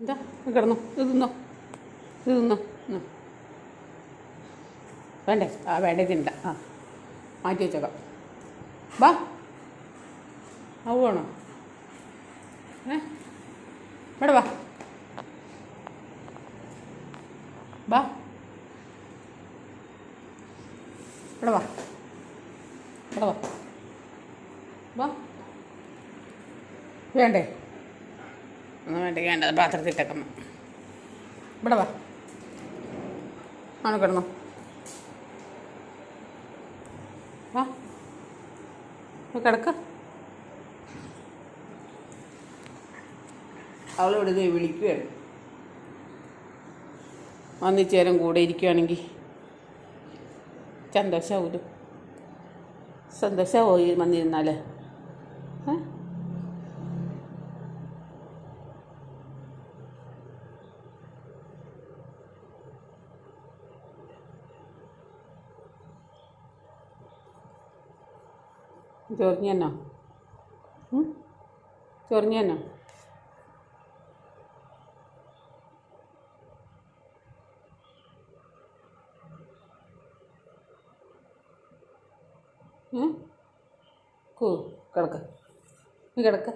എന്താ കിടന്നു. ഇത് തിന്നോ. ഇത് തിന്നോ. വേണ്ടേ? ആ വേണ്ടേ തിണ്ട ആ മാറ്റി വെച്ചേക്കാം. വാ ആവുകയാണോ ഏ? ഇവിടെ വാ. വാ ഇവിടെ വാ. ഇവിടെ വാ. വേണ്ടേ? ഒന്നും വേണ്ട വേണ്ടത് പാത്രത്തിൽ ഇട്ടേക്കണം. ഇവിടെ വാ. ആണ് കിടന്നോ. വാ. കിടക്ക. അവളിവിടെ ഇത് വിളിക്കുകയാണ് വന്നിച്ചേരം കൂടെ ഇരിക്കുകയാണെങ്കിൽ സന്തോഷമാവും ഈ വന്നിരുന്നാൽ ചൊറിഞ്ഞു തന്നോ ചൊറിഞ്ഞു തന്നോ കൂ കിടക്ക. നീ കിടക്ക.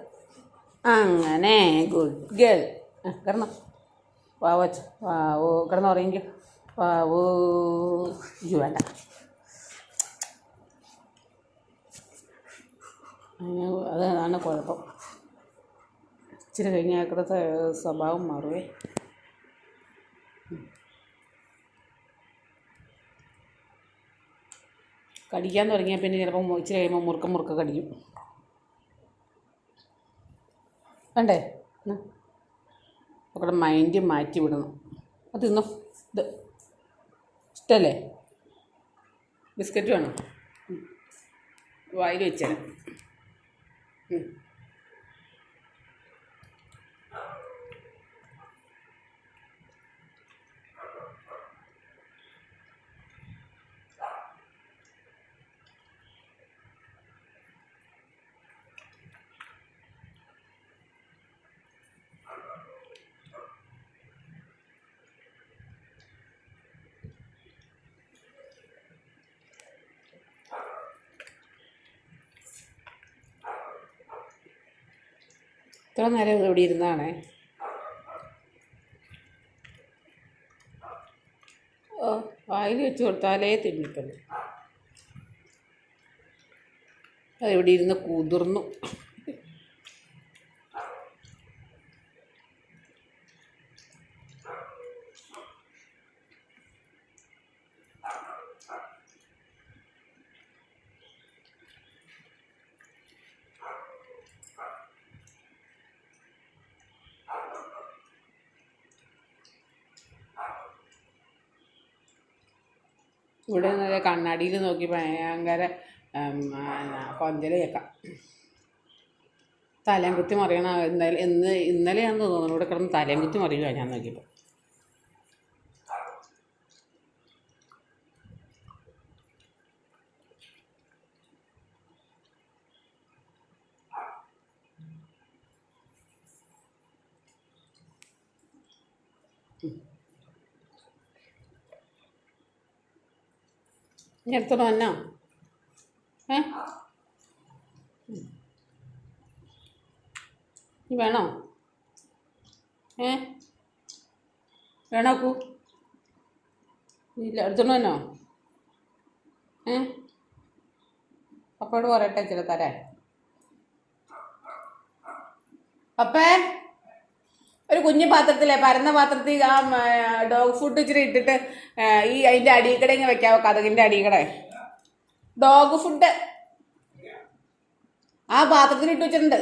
അങ്ങനെ ഗുഡ് ഗേൾ കിടന്നോ. വാവച്ച വാവോ കിടന്ന് പറയെങ്കിൽ വാവോ വേണ്ട. അതാണ് കുഴപ്പം. ഇച്ചിരി കഴിഞ്ഞാൽ സ്വഭാവം മാറുവേ. കടിക്കാൻ തുടങ്ങിയാൽ പിന്നെ ചിലപ്പോൾ ഇച്ചിരി കഴിയുമ്പോൾ മുറുക്ക മുറുക്ക കടിക്കും. വേണ്ടേ അവിടെ മൈൻഡ് മാറ്റി വിടണം. അത് തിന്നോ? ഇത്. ഇഷ്ടല്ലേ? ബിസ്ക്കറ്റ് വേണോ. വായിൽ വെച്ചേരാം. হুম ഇത്ര നേരം ഇവിടെ ഇരുന്നാണേ? ഓ വായിൽ വെച്ച് കൊടുത്താലേ അത് ഇവിടെ ഇരുന്ന് കുതിർന്നു. ഇവിടെ നിന്ന് കണ്ണാടിയിൽ നോക്കി ഭയങ്കര കൊഞ്ചൽ കേൾക്കാം തലയും കുത്തി മറിയണ എന്തായാലും ഇന്ന് ഇന്നലെയാണെന്ന് തോന്നുന്നു. ഇവിടെ കിടന്ന് തലയും കുത്തി മറിയുക ഞാൻ നോക്കിയപ്പോൾ ഇനി. ഇനി വേണോ? ഏ? വേണോ കൂ ഇല്ല എടുത്തോണ്ട് വന്നോ? ഏ? അപ്പോട് പറയട്ടെ ചില തരാൻ അപ്പേ? ഒരു കുഞ്ഞു പാത്രത്തിലെ പരന്ന പാത്രത്തിൽ ആ ഡോഗ് ഫുഡ് ഇച്ചിരി ഇട്ടിട്ട് ഈ അതിന്റെ അടിയിക്കടെ ഇങ്ങനെ വെക്കാവോ? കഥകിന്റെ അടിയിക്കടെ ഡോഗ് ഫുഡ് ആ പാത്രത്തിൽ ഇട്ട് വെച്ചിട്ടുണ്ട്.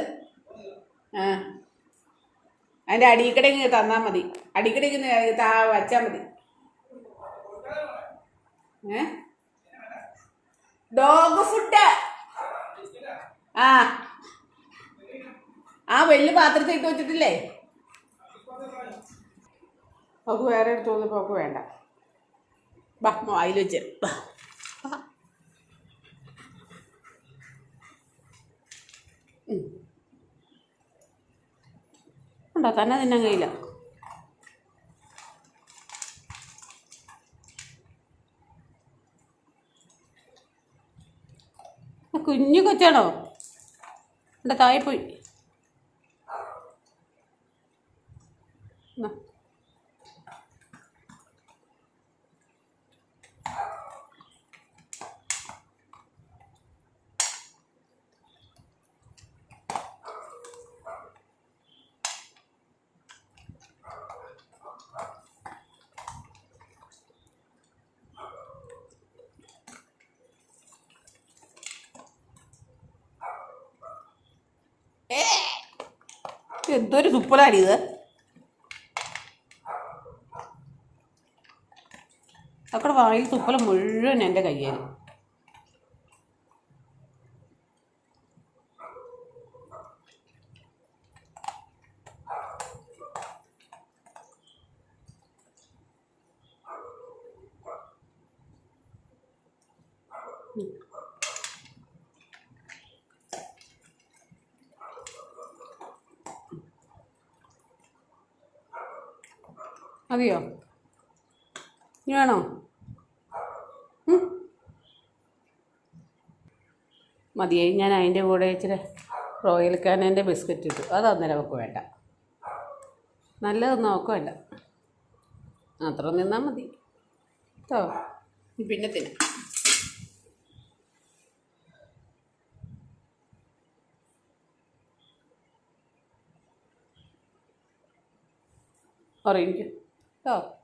ആ. അതിന്റെ അടിയിക്കടെ ഇങ്ങനെ തന്നാൽ മതി. താ വച്ചാൽ മതി. ഡോഗ് ഫുഡ് ആ. ആ വലിയ പാത്രത്തിൽ ഇട്ട് വെച്ചിട്ടില്ലേ? അവൾക്ക് വേറെ എടുത്ത് വന്നപ്പോൾ അവൾക്ക് വേണ്ട. ബാ അതിൽ വെച്ച്. ഉണ്ടോ? തന്നെ തിന്നാൻ കഴിയില്ല. കുഞ്ഞു കൊച്ചാണോ? എന്റെ തായിപ്പോയി എന്തൊരു തുപ്പലാടി ഇത്. അക്കടെ വായിൽ തുപ്പല മുഴുവൻ എന്റെ കയ്യിൽ മതിയോ ഇനി വേണോ. മതിയായി ഞാൻ അതിന്റെ കൂടെ ഇച്ചിരി റോയൽ കാനന്റെ ബിസ്ക്കറ്റ് ഇട്ടു. അത് അന്നേരം നമുക്ക് വേണ്ട. നല്ലതൊന്നും അവൾക്ക് വേണ്ട. അത്ര നിന്നാൽ മതി. കേട്ടോ പിന്നെ തിന്നാം. ഉറങ്ങിക്കും കേട്ടോ